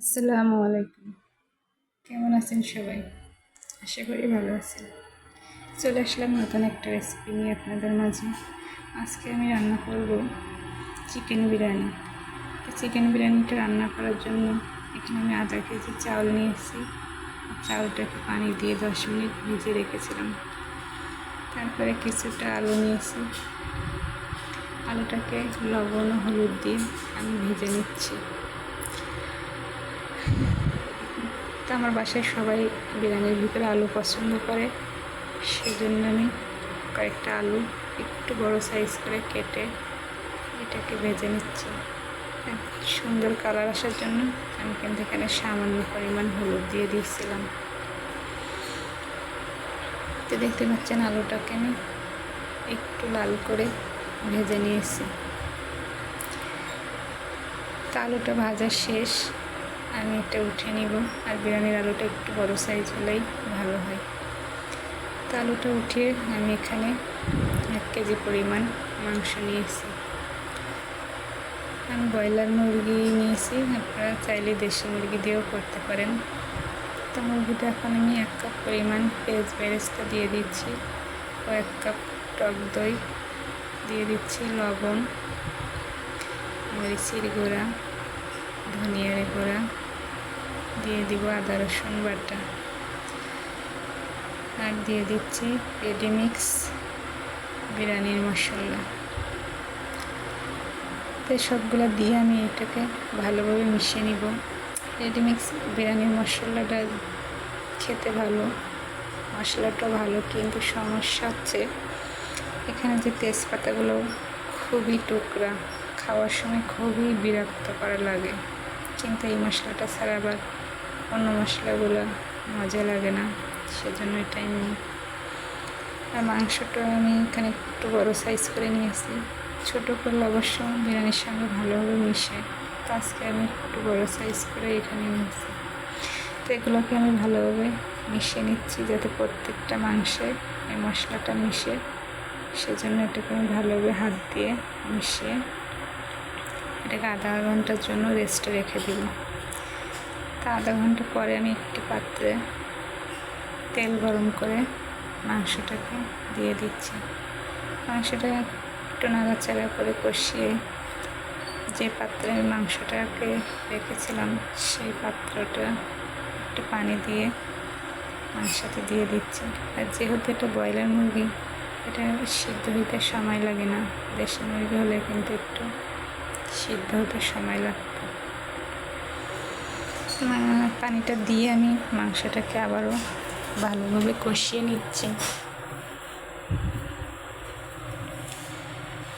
আসসালামু আলাইকুম। কেমন আছেন সবাই? আশা করি ভালো আছেন। চলে আসলাম নতুন একটা রেসিপি নিয়ে আপনাদের মাঝে। আজকে আমি রান্না করব চিকেন বিরিয়ানি। চিকেন বিরিয়ানিটা রান্না করার জন্য এখানে আমি আধা কেজি চাউল নিয়েছি। চাউলটাকে পানি দিয়ে দশ মিনিট ভিজে রেখেছিলাম। তারপরে কিছুটা আলু নিয়েছি। আলুটাকে লবণ হলুদ দিয়ে আমি ভেজে নিচ্ছি। তো আমার বাসায় সবাই বিরিয়ানির ভিতরে আলু পছন্দ করে সেজন্য আমি কয়েকটা আলু একটু বড় সাইজ করে কেটে এটাকে ভেজে নিচ্ছি। হ্যাঁ, সুন্দর কালার আসার জন্য আমি কিন্তু এখানে সামান্য পরিমাণ হলুদ দিয়ে দিয়েছিলাম। তো দেখতে পাচ্ছেন আলুটাকে আমি একটু লাল করে ভেজে নিয়েছি। আলুটা ভাজা শেষ। আমি এটা উঠে নিব আর বিরিয়ানির আলুটা একটু বড় সাইজ হলেই ভালো হয়। তো আলুটা উঠিয়ে আমি এখানে এক কেজি পরিমাণ মাংস নিয়েছি। আমি ব্রয়লার মুরগি নিয়েছি, আপনারা চাইলে দেশি মুরগি দিয়েও করতে পারেন। তো মুরগিটা এখন আমি এক কাপ পরিমাণ পেঁয়াজ বেরেস্তা দিয়ে দিচ্ছি ও এক কাপ টক দই দিয়ে দিচ্ছি, লবণ, মরিচির গুঁড়া, ধনিয়ার গুঁড়া দিয়ে দিব আদা রসুন বাটা। আর দিয়ে দিচ্ছি রেডিমিক্স বিরিয়ানির মশলা। তো সবগুলো দিয়ে আমি এটাকে ভালোভাবে মিশিয়ে নিব। রেডিমিক্স বিরিয়ানির মশলাটা খেতে ভালো, মশলাটা ভালো, কিন্তু সমস্যা হচ্ছে এখানে যে তেজপাতাগুলো খুবই টুকরা, খাওয়ার সময় খুবই বিরক্ত করা লাগে। কিন্তু এই মশলাটা ছাড়া আবার অন্য মশলাগুলো মজা লাগে না, সেজন্য এটাই নিই আর মাংসটা আমি এখানে একটু বড়ো সাইজ করে নিয়েছি। ছোটো করলে অবশ্য বিরিয়ানির সঙ্গে ভালোভাবে মিশে। তো আজকে আমি একটু বড়ো সাইজ করে এখানে নিয়েছি। তো এগুলোকে আমি ভালোভাবে মিশিয়ে নিচ্ছি যাতে প্রত্যেকটা মাংসে এই মশলাটা মিশে। সেজন্য এটাকে আমি ভালোভাবে হাত দিয়ে মিশিয়ে এটাকে আধা ঘণ্টার জন্য রেস্টে রেখে দিব। আধা ঘণ্টা পরে আমি একটি পাত্রে তেল গরম করে মাংসটাকে দিয়ে দিচ্ছি। মাংসটা একটু নাড়াচাড়া করে কষিয়ে যে পাত্রে আমি মাংসটাকে রেখেছিলাম, সেই পাত্রটা একটু পানি দিয়ে মাংসতে দিয়ে দিচ্ছি। আর যেহেতু এটা ব্রয়লার মুরগি, এটা সিদ্ধ হইতে সময় লাগে না। দেশি মুরগি হলে কিন্তু একটু সিদ্ধ হতে সময় লাগতো। পানিটা দিয়ে আমি মাংসটাকে আবারও ভালোভাবে কষিয়ে নিচ্ছি।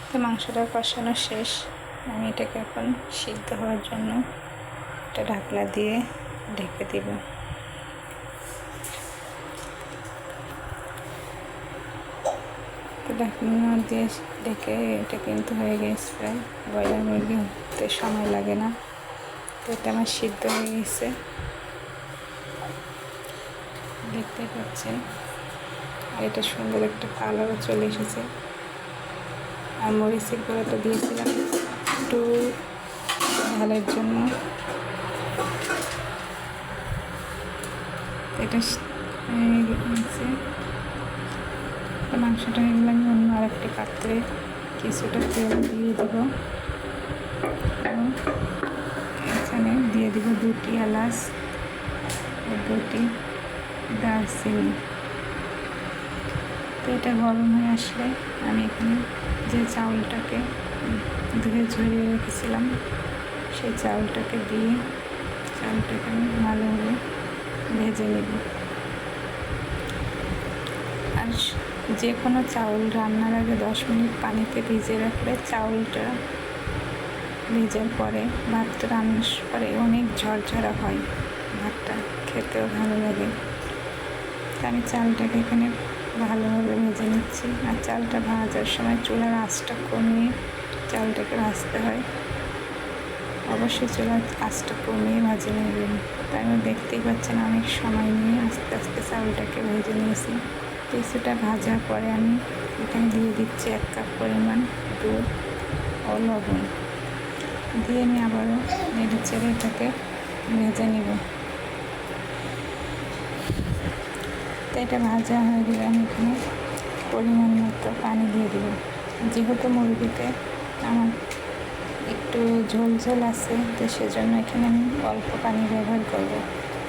তো মাংসটা কষানো শেষ। আমি এটাকে এখন সিদ্ধ হওয়ার জন্য একটা ঢাকলা দিয়ে ঢেকে দিব। ঢাকনা দিয়ে ঢেকে এটা কিন্তু হয়ে গেছে প্রায়। ব্রয়লার মুরগি হতে সময় লাগে না। এটা আমার সিদ্ধ হয়ে গেছে। দেখতে পাচ্ছেন? আর এটা সুন্দর একটা কালারও চলে এসেছে। আর মরিচের গুঁড়োটা দিয়েছিলাম একটু ঝালের জন্য। এটা মাংসটা আমি অন্য আরেকটি পাত্রে কিছুটা তেল দিয়ে দেবো। এখানে দিয়ে দিব দুটি এলাচ দুটি দারচিনি। তো এটা গরম হয়ে আসলে আমি এখানে যে চাউলটাকে ধুয়ে ঝরিয়ে রেখেছিলাম, সেই চাউলটাকে দিয়ে চাউলটাকে আমি ভালোভাবে ভেজে নেব। আর যে কোনো চাউল রান্নার আগে দশ মিনিট পানিতে ভিজে রাখলে চাউলটা ভেজার পরে ভাতটা রান্নার পরে অনেক ঝরঝরা হয়। ভাতটা খেতেও ভালো লাগে। আমি চালটাকে এখানে ভালোভাবে ভেজে নিচ্ছি। আর চালটা ভাজার সময় চুলার আঁচটা কমিয়ে চালটাকে ভাজতে হয়। অবশ্যই চুলার আঁচটা কমিয়ে ভাজে নেবেন। তাই আমি দেখতেই পাচ্ছেন অনেক সময় নিয়ে আস্তে আস্তে চালটাকে ভেজে নিয়েছি। কিছুটা ভাজার পরে আমি এখানে দিয়ে দিচ্ছি এক কাপ পরিমাণ দুধ ও লবণ। দিয়ে আমি আবারও নেড়ে চেড়ে এটাকে ভেজে নিব। তো এটা ভাজা হয়ে গেলে আমি এখানে পরিমাণ মতো পানি দিয়ে দিব। যেহেতু মুরগিতে আমার একটু ঝোল ঝোল আছে, তো সেজন্য এখানে আমি অল্প পানি ব্যবহার করব।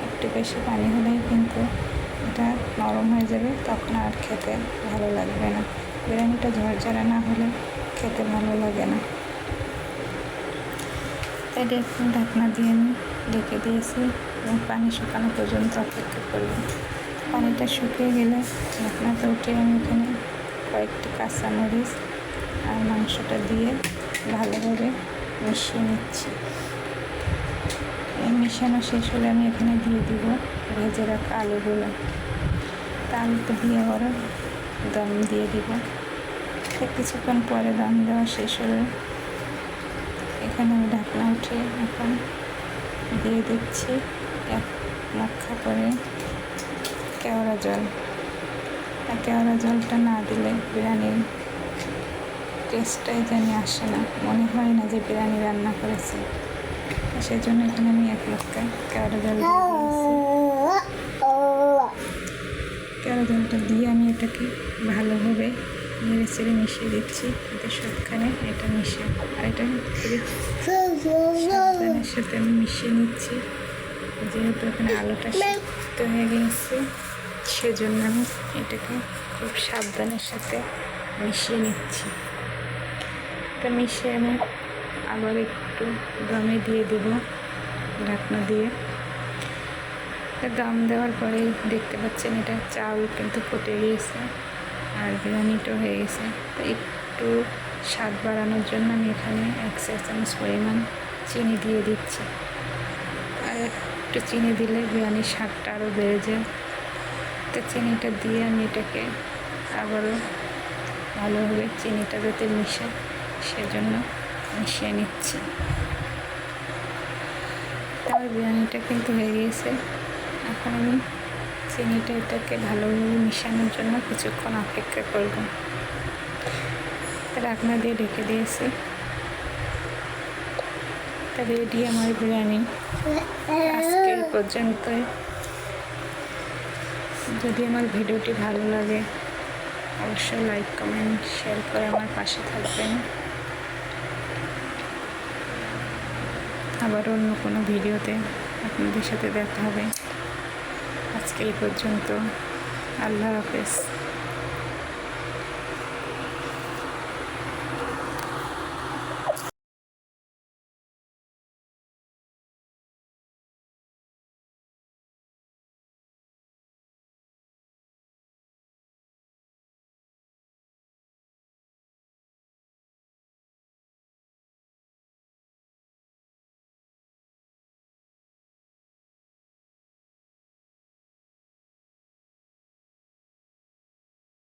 একটু বেশি পানি হলেই কিন্তু এটা নরম হয়ে যাবে, তখন আর খেতে ভালো লাগবে না। বিরিয়ানিটা ঝরঝরা না হলে খেতে ভালো লাগে না। তাই দেখুন ঢাকনা দিয়ে আমি ঢেকে দিয়েছি এবং পানি শুকানো পর্যন্ত অপেক্ষা করব পানিটা শুকিয়ে গেলে ঢাকনাটা উঠে আমি এখানে কয়েকটি কাঁচামরিচ আর মাংসটা দিয়ে ভালোভাবে মিশিয়ে নিচ্ছি। এই মিশানো শেষ হলে আমি এখানে দিয়ে দিব ভেজে রাখা আলুগুলো। তা দিয়ে আবার দম দিয়ে দিব। কিছুক্ষণ পরে দম দেওয়া শেষ হলে এখানে আমি ঢাকনা উঠে এখন দিয়ে দিচ্ছি এক মক্কা করে কেওড়া জল। আর কেওড়া জলটা না দিলে বিরিয়ানির টেস্টটাই জানি আসে না। মনে হয় না যে বিরিয়ানি রান্না করেছি। সেজন্য এখানে আমি এক মক্কা কেওড়া জল কেওড়া জলটা দিয়ে আমি এটাকে ভালোভাবে নেড়ে চেড়ে মিশিয়ে দিচ্ছি, এতে সবখানে এটা মিশে আর এটা সাবধানের সাথে আমি মিশিয়ে নিচ্ছি। যেহেতু এখানে আলুটা সিদ্ধ হয়ে গেছে সেজন্য আমি এটাকে খুব সাবধানের সাথে মিশিয়ে নিচ্ছি। এটা মিশিয়ে আমি আবার একটু দমে দিয়ে দেব, ঢাকনা দিয়ে। এটা দম দেওয়ার পরেই দেখতে পাচ্ছেন এটা চাল কিন্তু ফুটে গিয়েছে। আর বিরিয়ানিটাও হয়ে গেছে। তো একটু স্বাদ বাড়ানোর জন্য আমি এখানে এক চামচ পরিমাণ চিনি দিয়ে দিচ্ছি। আর একটু চিনি দিলে বিরিয়ানির স্বাদটা আরও বেড়ে যায়। তো চিনিটা দিয়ে আমি এটাকে আবারও ভালোভাবে চিনিটা যাতে মিশে, সেজন্য মিশিয়ে নিচ্ছি। তারপর বিরিয়ানিটা কিন্তু হয়ে গিয়েছে এখন আমি চিনিটা এটাকে ভালোভাবে মিশানোর জন্য কিছুক্ষণ অপেক্ষা করব। রান্না দিয়ে ঢেকে দিয়েছি। তা রেডি আমার বিরিয়ানি। আজকে এই পর্যন্তই। যদি আমার ভিডিওটি ভালো লাগে, অবশ্যই লাইক কমেন্ট শেয়ার করে আমার পাশে থাকবেন। আবার অন্য কোনো ভিডিওতে আপনাদের সাথে দেখা হবে। আজকে এই পর্যন্ত আল্লাহ হাফেজ